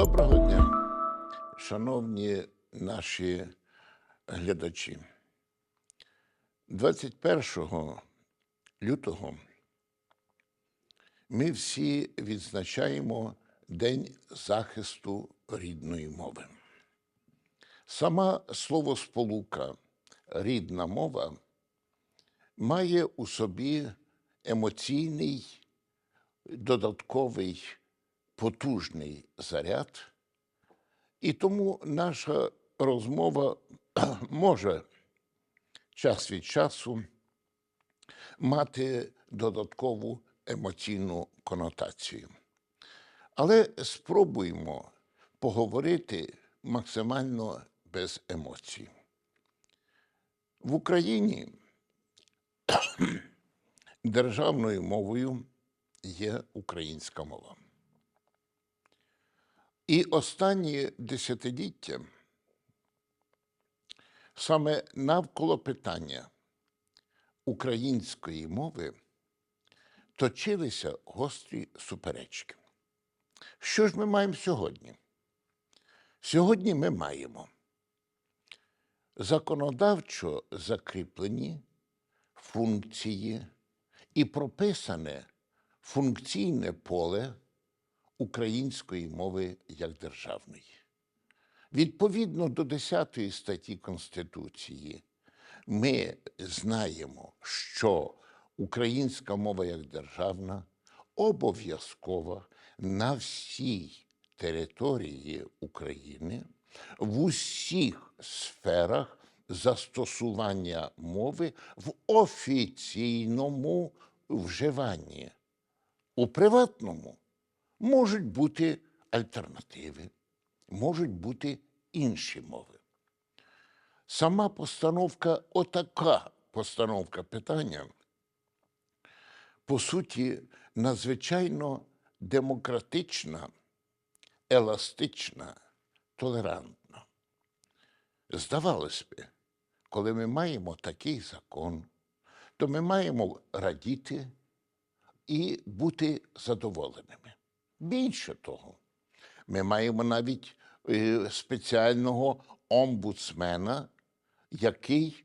Доброго дня, шановні наші глядачі. 21 лютого ми всі відзначаємо День захисту рідної мови. Сама словосполука рідна мова має у собі емоційний, додатковий, потужний заряд, і тому наша розмова може час від часу мати додаткову емоційну конотацію. Але спробуємо поговорити максимально без емоцій. В Україні державною мовою є українська мова. І останні десятиліття саме навколо питання української мови точилися гострі суперечки. Що ж ми маємо сьогодні? Сьогодні ми маємо законодавчо закріплені функції і прописане функційне поле української мови як державної. Відповідно до 10 статті Конституції, ми знаємо, що українська мова як державна обов'язкова на всій території України в усіх сферах застосування мови в офіційному вживанні. У приватному можуть бути альтернативи, можуть бути інші мови. Сама постановка, отака постановка питання, по суті, надзвичайно демократична, еластична, толерантна. Здавалось би, коли ми маємо такий закон, то ми маємо радіти і бути задоволеними. Більше того, ми маємо навіть е, спеціального омбудсмена, який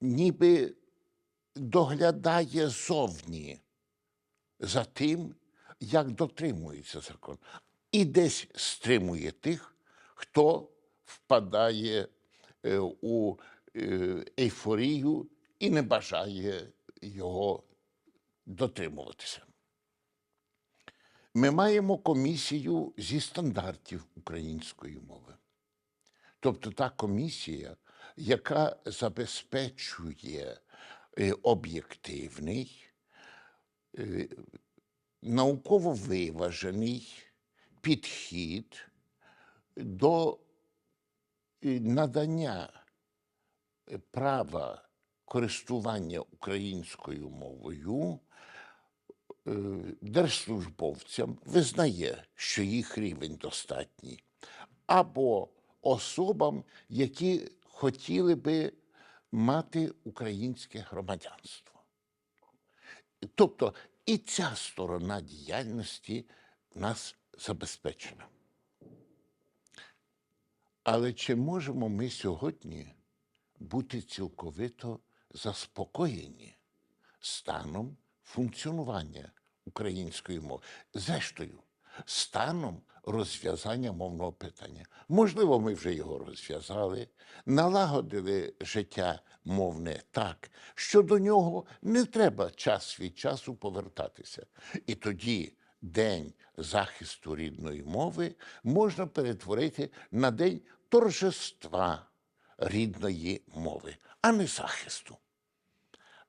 ніби доглядає зовні за тим, як дотримується закон, і десь стримує тих, хто впадає е, у е, ейфорію і не бажає його дотримуватися. Ми маємо комісію зі стандартів української мови. Тобто та комісія, яка забезпечує е, об'єктивний, е, науково виважений підхід до е, надання права користування українською мовою держслужбовцям визнає, що їх рівень достатній, або особам, які хотіли би мати українське громадянство. Тобто і ця сторона діяльності нас забезпечена. Але чи можемо ми сьогодні бути цілковито заспокоєні станом функціонування української мови? Зрештою, станом розв'язання мовного питання. Можливо, ми вже його розв'язали, налагодили життя мовне так, що до нього не треба час від часу повертатися. І тоді День захисту рідної мови можна перетворити на день торжества рідної мови, а не захисту.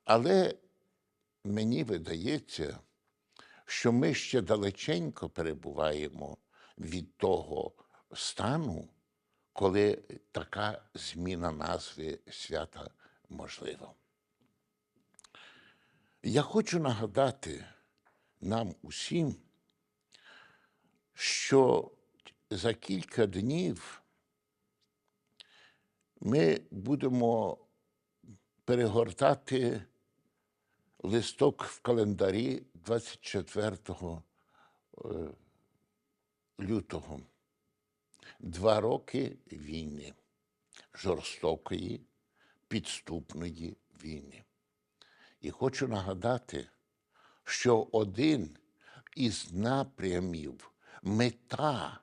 Але мені видається, що ми ще далеченько перебуваємо від того стану, коли така зміна назви свята можлива. Я хочу нагадати нам усім, що за кілька днів ми будемо перегортати листок в календарі 24 е, лютого два роки війни, жорстокої, підступної війни. І хочу нагадати, що один із напрямів мета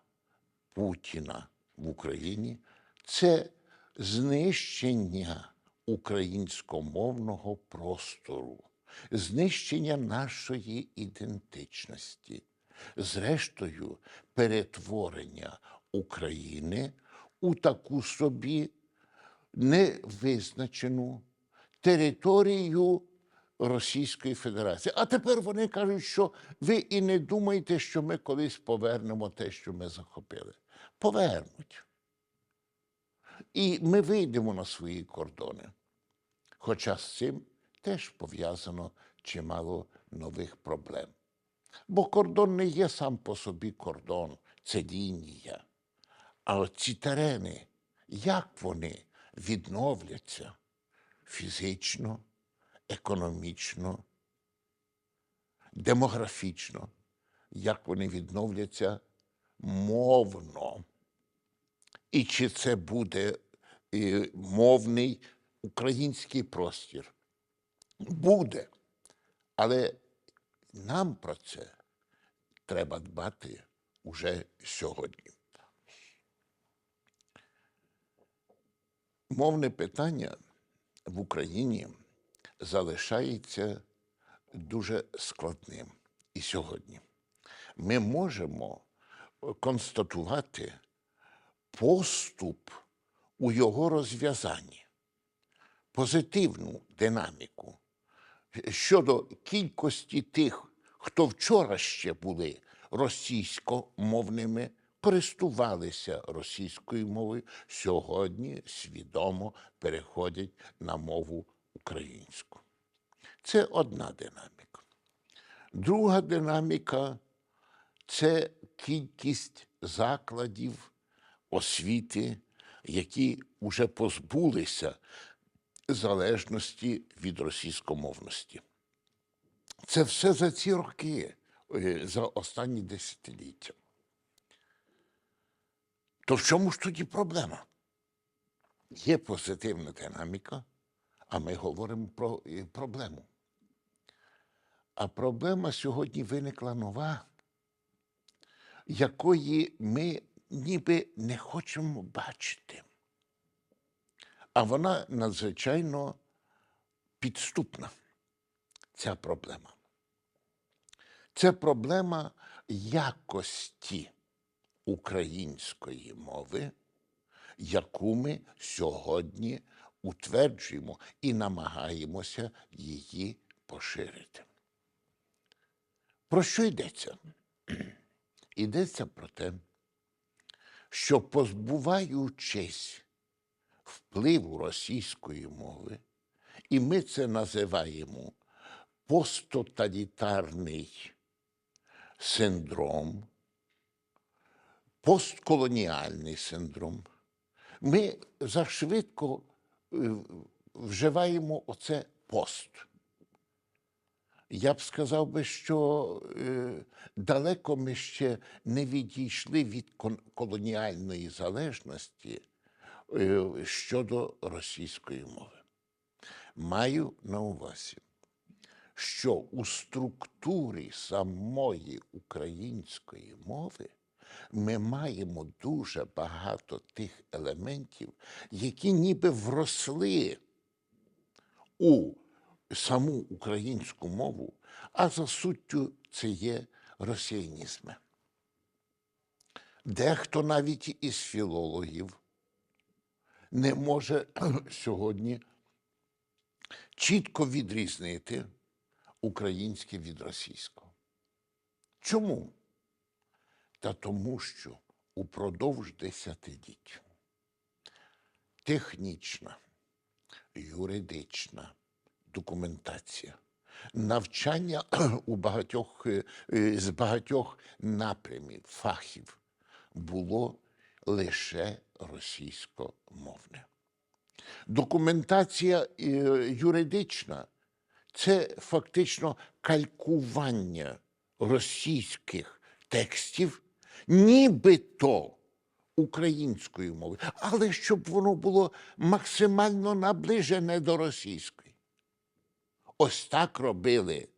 Путіна в Україні це знищення українськомовного простору, знищення нашої ідентичності, зрештою, перетворення України у таку собі невизначену територію Російської Федерації. А тепер вони кажуть, що ви і не думаєте, що ми колись повернемо те, що ми захопили. Повернуть. І ми вийдемо на свої кордони. Хоча з цим теж пов'язано чимало нових проблем. Бо кордон не є сам по собі кордон, це лінія. А ці терени, як вони відновляться фізично, економічно, демографічно, як вони відновляться мовно. І чи це буде е, мовний український простір? Буде. Але нам про це треба дбати уже сьогодні. Мовне питання в Україні залишається дуже складним і сьогодні. Ми можемо констатувати поступ у його розв'язанні, позитивну динаміку щодо кількості тих, хто вчора ще були російськомовними, користувалися російською мовою, сьогодні свідомо переходять на мову українську. Це одна динаміка. Друга динаміка це кількість закладів освіти, які вже позбулися залежності від російськомовності. Це все за ці роки, е, за останні десятиліття. То в чому ж тоді проблема? Є позитивна динаміка, а ми говоримо про е, проблему. А проблема сьогодні виникла нова, якої ми ніби не хочемо бачити. А вона надзвичайно підступна, ця проблема. Це проблема якості української мови, яку ми сьогодні утверджуємо і намагаємося її поширити. Про що йдеться? Йдеться про те, що позбуваючись впливу російської мови, і ми це називаємо посттоталітарний синдром, постколоніальний синдром, ми зашвидко е, вживаємо оце пост. Я б сказав би, що е, далеко ми ще не відійшли від колоніальної залежності щодо російської мови. Маю на увазі, що у структурі самої української мови ми маємо дуже багато тих елементів, які ніби вросли у саму українську мову, а за суттю це є росіянізми. Дехто навіть із філологів не може сьогодні чітко відрізнити українське від російського. Чому? Та тому, що упродовж десятиліть технічна, юридична документація, навчання у багатьох, е, е, з багатьох напрямів, фахів було лише російськомовне. Документація е, юридична це фактично калькування російських текстів нібито українською мовою, але щоб воно було максимально наближене до російської. Ось так робили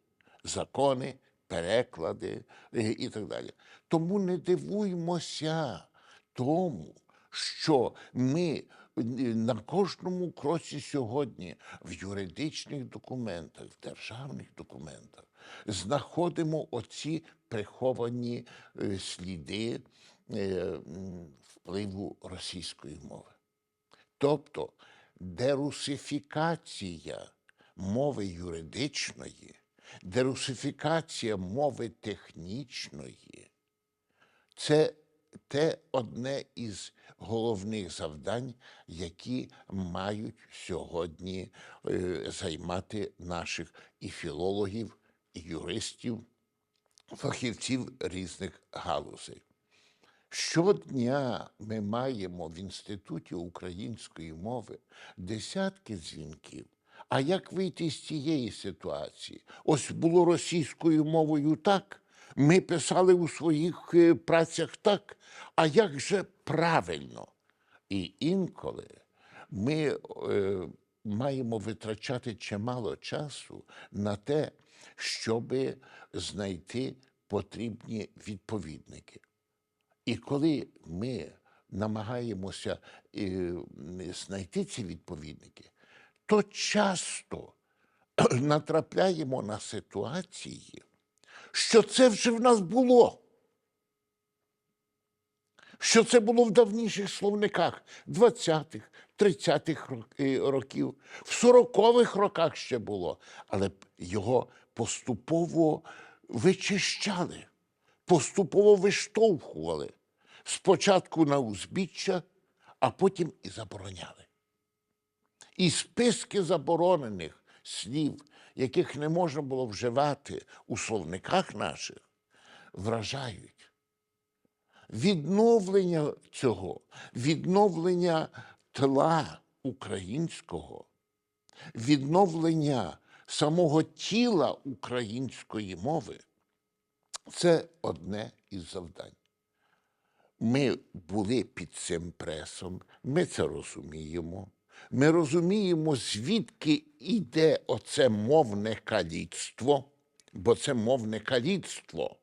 закони, переклади е, і так далі. Тому не дивуймося тому, що ми е, на кожному кроці сьогодні в юридичних документах, в державних документах знаходимо оці приховані е, сліди е, впливу російської мови. Тобто дерусифікація мови юридичної, дерусифікація мови технічної це те одне із головних завдань, які мають сьогодні е, займати наших і філологів, і юристів, фахівців різних галузей. Щодня ми маємо в Інституті української мови десятки дзвінків. А як вийти з цієї ситуації? Ось було російською мовою так, ми писали у своїх е, працях так, а як же правильно? І інколи ми е, маємо витрачати чимало часу на те, щоб знайти потрібні відповідники. І коли ми намагаємося е, знайти ці відповідники, то часто натрапляємо на ситуації, що це вже в нас було. Що це було в давніших словниках 20-х, 30-х е, років, в 40-х роках ще було, але його поступово вичищали, поступово виштовхували. Спочатку на узбіччя, а потім і забороняли. І списки заборонених слів, яких не можна було вживати у словниках наших, вражають. Відновлення цього, відновлення тла українського, відновлення самого тіла української мови це одне із завдань. Ми були під цим пресом, ми це розуміємо. Ми розуміємо, звідки йде оце мовне каліцтво, бо це мовне каліцтво.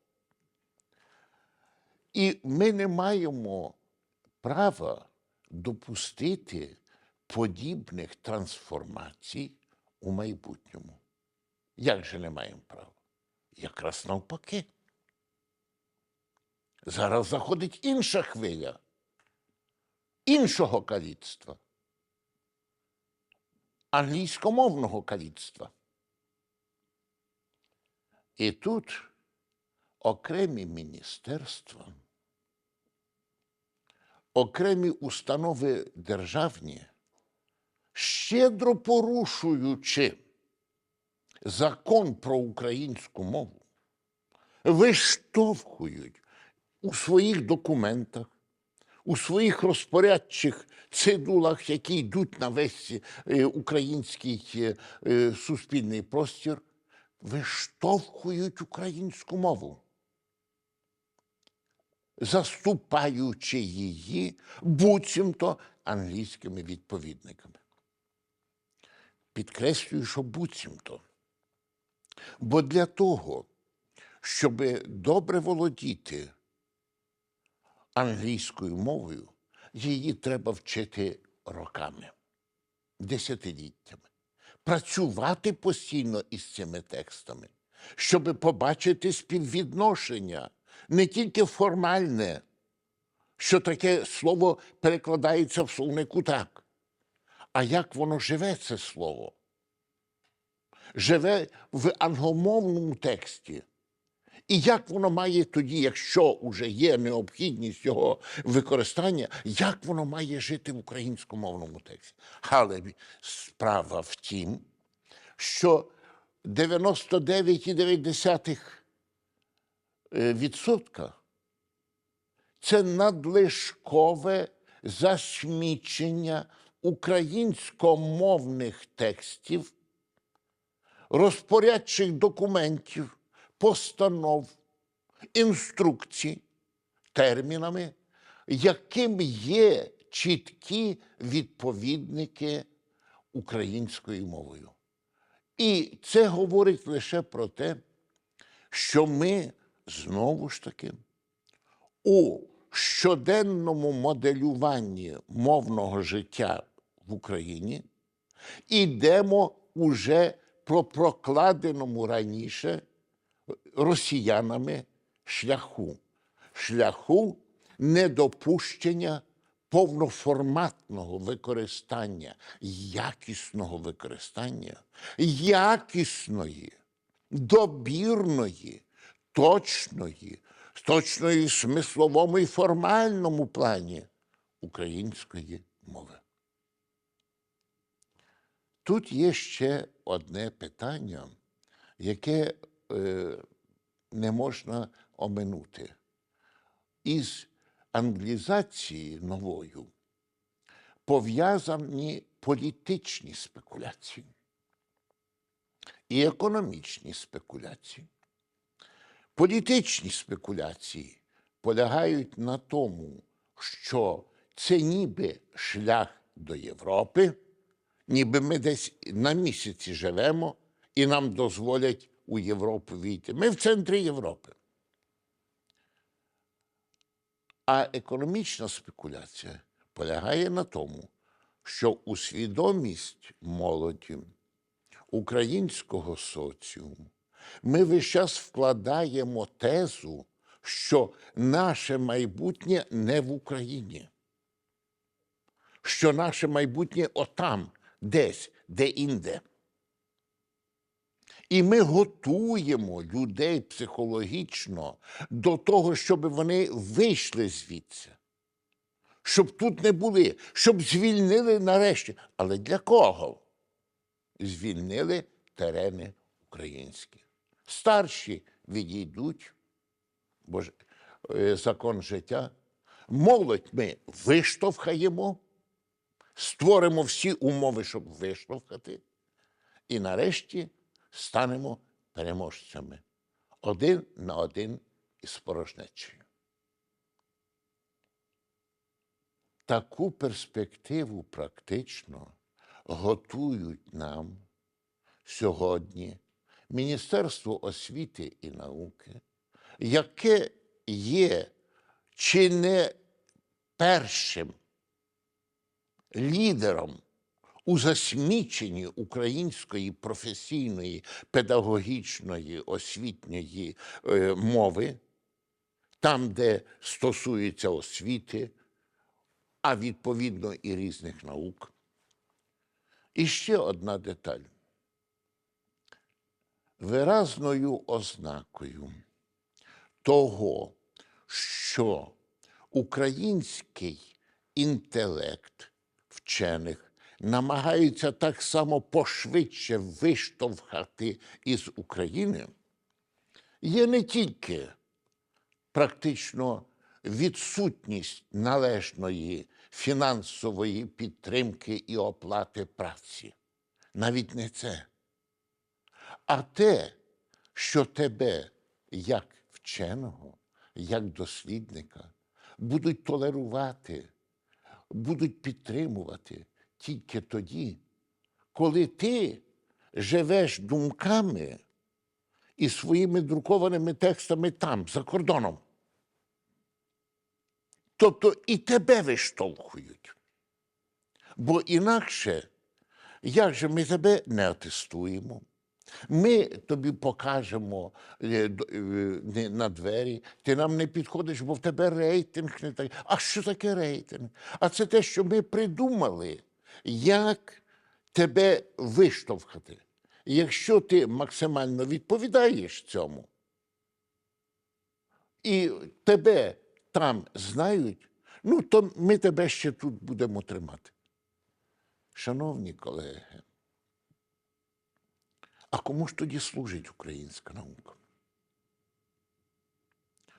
І ми не маємо права допустити подібних трансформацій у майбутньому. Як же не маємо права? Якраз навпаки. Зараз заходить інша хвиля іншого каліцтва, англійськомовного каліцтва. І тут окремі міністерства, окремі установи державні, щедро порушуючи закон про українську мову, виштовхують у своїх документах, у своїх розпорядчих цидулах, які йдуть на весь е, український е, е, суспільний простір, виштовхують українську мову, заступаючи її буцімто англійськими відповідниками. Підкреслюю, що буцімто. Бо для того, щоб добре володіти англійською мовою, її треба вчити роками, десятиліттями, працювати постійно із цими текстами, щоб побачити співвідношення не тільки формальне, що таке слово перекладається в словнику так, а як воно живе, це слово. Живе в англомовному тексті. І як воно має тоді, якщо вже є необхідність його використання, як воно має жити в українськомовному тексті? Але справа в тім, що 99,9 е, відсотка це надлишкове засмічення українськомовних текстів, розпорядчих документів, постанов, інструкцій термінами, яким є чіткі відповідники українською мовою. І це говорить лише про те, що ми знову ж таки у щоденному моделюванні мовного життя в Україні ідемо уже по прокладеному раніше росіянами шляху, шляху недопущення повноформатного використання, якісного використання, якісної, добірної, точної, точної смисловому і формальному плані української мови. Тут є ще одне питання, яке не можна оминути. Із англізації новою пов'язані політичні спекуляції і економічні спекуляції. Політичні спекуляції полягають на тому, що це ніби шлях до Європи, ніби ми десь на місяці живемо і нам дозволять у Європу війти. Ми в центрі Європи. А економічна спекуляція полягає на тому, що у свідомість молоді українського соціуму ми весь час вкладаємо тезу, що наше майбутнє не в Україні, що наше майбутнє отам, десь, де інде. І ми готуємо людей психологічно до того, щоб вони вийшли звідси, щоб тут не були, щоб звільнили нарешті. Але для кого? Звільнили терени українські. Старші відійдуть, бо ж е, закон життя. Молодь ми виштовхаємо, створимо всі умови, щоб виштовхати. І нарешті станемо переможцями один на один із порожнечею. Таку перспективу практично готують нам сьогодні Міністерство освіти і науки, яке є чи не першим лідером у засміченні української професійної, педагогічної, освітньої е, мови, там, де стосується освіти, а відповідно і різних наук. І ще одна деталь. Виразною ознакою того, що український інтелект вчених намагаються так само пошвидше виштовхати із України, є не тільки практично відсутність належної фінансової підтримки і оплати праці. Навіть не це. А те, що тебе, як вченого, як дослідника, будуть толерувати, будуть підтримувати тільки тоді, коли ти живеш думками і своїми друкованими текстами там, за кордоном. Тобто і тебе виштовхують. Бо інакше, як же ми тебе не атестуємо? Ми тобі покажемо е, е, на двері, ти нам не підходиш, бо в тебе рейтинг не так. А що таке рейтинг? А це те, що ми придумали, як тебе виштовхати. Якщо ти максимально відповідаєш цьому, і тебе там знають, ну то ми тебе ще тут будемо тримати. Шановні колеги, а кому ж тоді служить українська наука?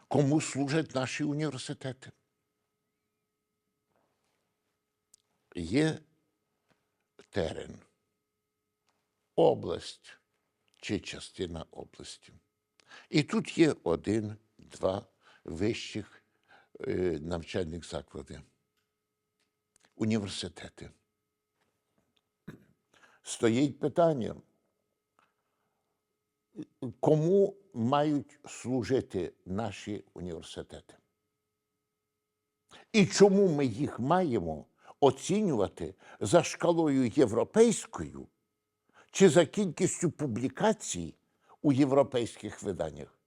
Кому служать наші університети? Є терен, область чи частина області. І тут є один, два вищих е, навчальних заклади, університети. Стоїть питання, кому мають служити наші університети? І чому ми їх маємо оцінювати за шкалою європейською чи за кількістю публікацій у європейських виданнях,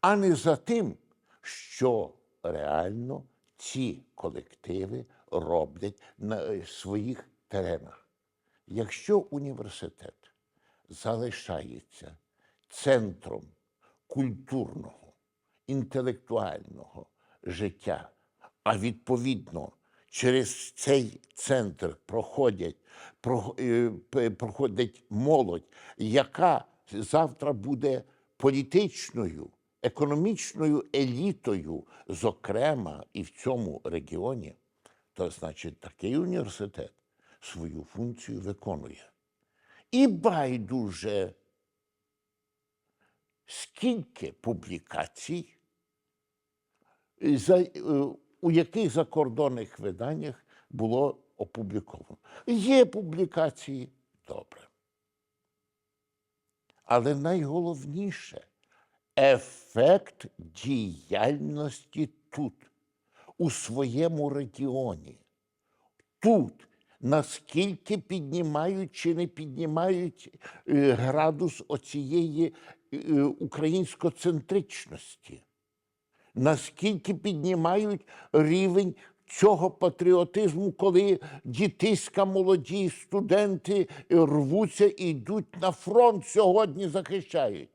а не за тим, що реально ці колективи роблять на е, своїх теренах. Якщо університет залишається центром культурного, інтелектуального життя, а відповідно через цей центр проходять, про- е, проходить молодь, яка завтра буде політичною, економічною елітою, зокрема і в цьому регіоні, то значить такий університет свою функцію виконує. І байдуже, скільки публікацій, за, е, у яких закордонних виданнях було опубліковано. Є публікації добре. Але найголовніше ефект діяльності тут, у своєму регіоні. Тут наскільки піднімають чи не піднімають е, градус оцієї е, українськоцентричності наскільки піднімають рівень цього патріотизму, коли дітиська молоді студенти рвуться і йдуть на фронт сьогодні захищають.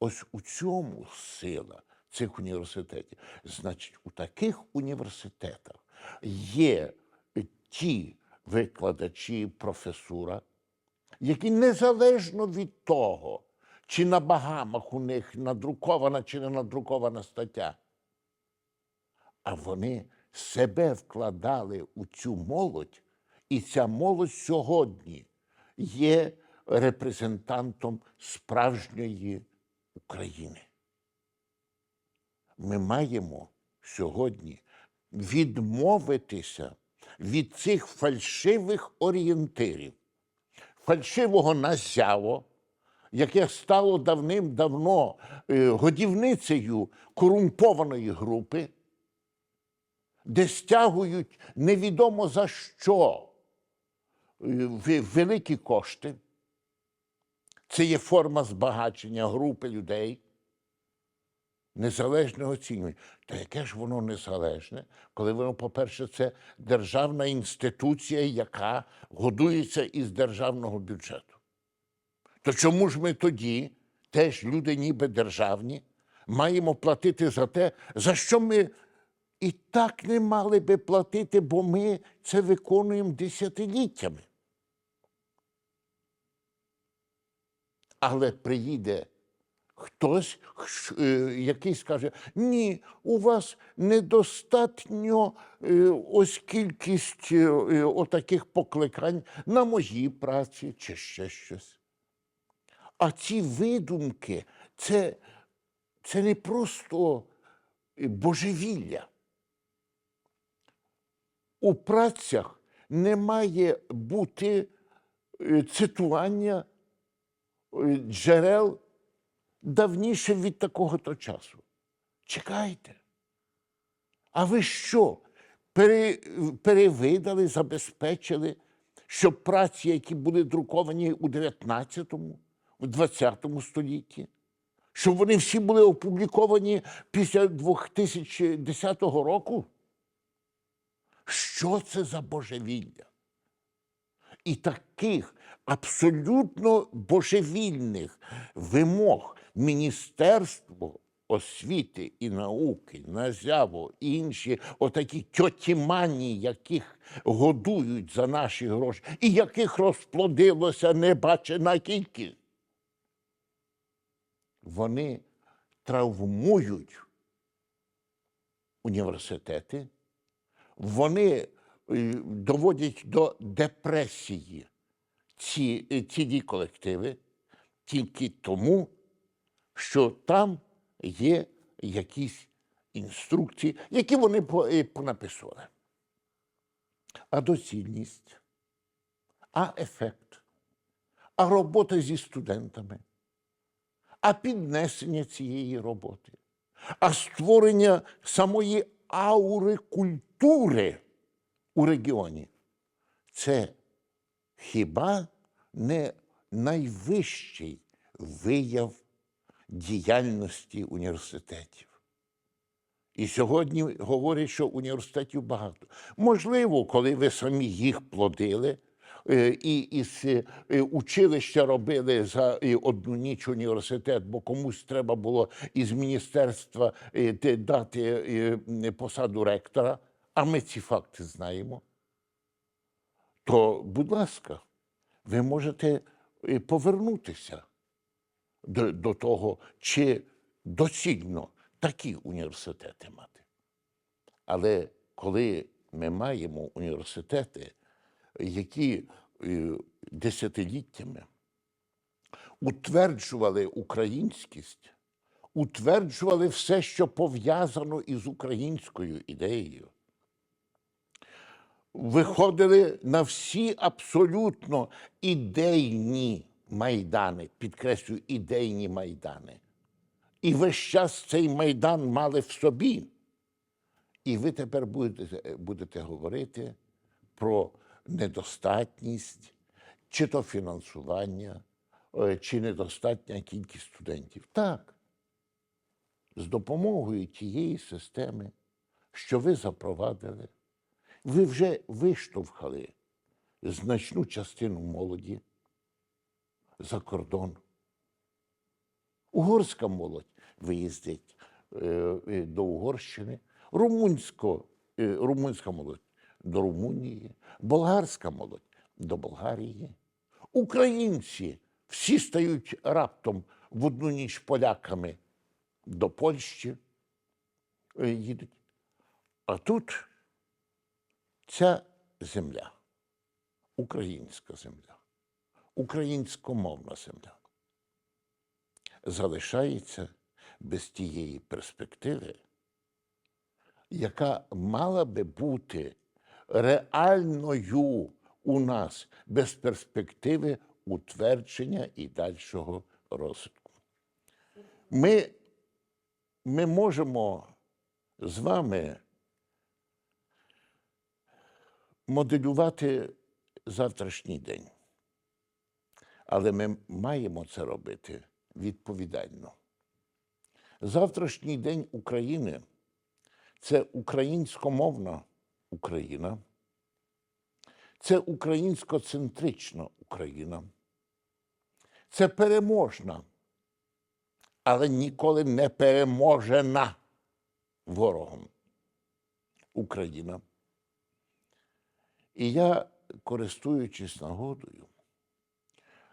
Ось у цьому сила цих університетів. Значить, у таких університетах є ті викладачі, професура, які незалежно від того, чи на Багамах у них надрукована чи не надрукована стаття, а вони себе вкладали у цю молодь, і ця молодь сьогодні є репрезентантом справжньої України. Ми маємо сьогодні відмовитися від цих фальшивих орієнтирів, фальшивого назяво, яке стало давним-давно е, годівницею корумпованої групи, де стягують невідомо за що е, великі кошти. Це є форма збагачення групи людей. Незалежне оцінювання. Та яке ж воно незалежне, коли воно, по-перше, це державна інституція, яка годується із державного бюджету. То чому ж ми тоді, теж люди ніби державні, маємо платити за те, за що ми і так не мали би платити, бо ми це виконуємо десятиліттями. Але приїде хтось, е, який скаже: ні, у вас недостатньо е, ось кількість е, отаких покликань на моїй праці чи ще щось. А ці видумки це, це не просто е, божевілля. У працях не має бути е, цитування е, джерел давніше від такого-то часу. Чекайте. А ви що? Пере, перевидали, забезпечили, щоб праці, які були друковані у 19-му, у 20-му столітті, щоб вони всі були опубліковані після 2010 року? Що це за божевілля? І таких абсолютно божевільних вимог Міністерство освіти і науки, НАЗЯВО і інші отакі тьотімані, яких годують за наші гроші, і яких розплодилося небачена кількість. Вони травмують університети, вони е, доводять до депресії ці, е, цілі колективи тільки тому, що там є якісь інструкції, які вони е, понаписували. А доцільність, а ефект, а робота зі студентами, а піднесення цієї роботи, а створення самої аури культури у регіоні. Це хіба не найвищий вияв діяльності університетів? І сьогодні говорять, що університетів багато. Можливо, коли ви самі їх плодили, і із е, училища робили за е, одну ніч університет, бо комусь треба було із міністерства е, дати е, посаду ректора, а ми ці факти знаємо. То, будь ласка, ви можете е, повернутися до, до того, чи доцільно такі університети мати. Але коли ми маємо університети, які е, десятиліттями утверджували українськість, утверджували все, що пов'язано із українською ідеєю, виходили на всі абсолютно ідейні майдани, підкреслюю, ідейні майдани. І весь час цей майдан мали в собі. І ви тепер будете, будете говорити про недостатність, чи то фінансування, е, чи недостатня кількість студентів. Так, з допомогою тієї системи, що ви запровадили, ви вже виштовхали значну частину молоді за кордон. Угорська молодь виїздить е, е, до Угорщини, румунсько, румунська молодь до Румунії, болгарська молодь до Болгарії. Українці всі стають раптом в одну ніч поляками до Польщі е, їдуть. А тут ця земля, українська земля, українськомовна земля залишається без тієї перспективи, яка мала би бути реальною у нас без перспективи утвердження і дальшого розвитку. Ми, ми можемо з вами моделювати завтрашній день. Але ми маємо це робити відповідально. Завтрашній день України це українськомовна Україна, це українськоцентрична Україна, це переможна, але ніколи не переможена ворогом Україна. І я, користуючись нагодою,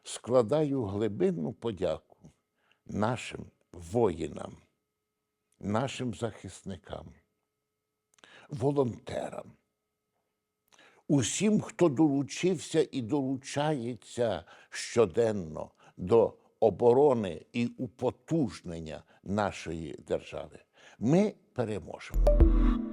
складаю глибинну подяку нашим воїнам, нашим захисникам, волонтерам, усім, хто долучився і долучається щоденно до оборони і употужнення нашої держави. Ми переможемо.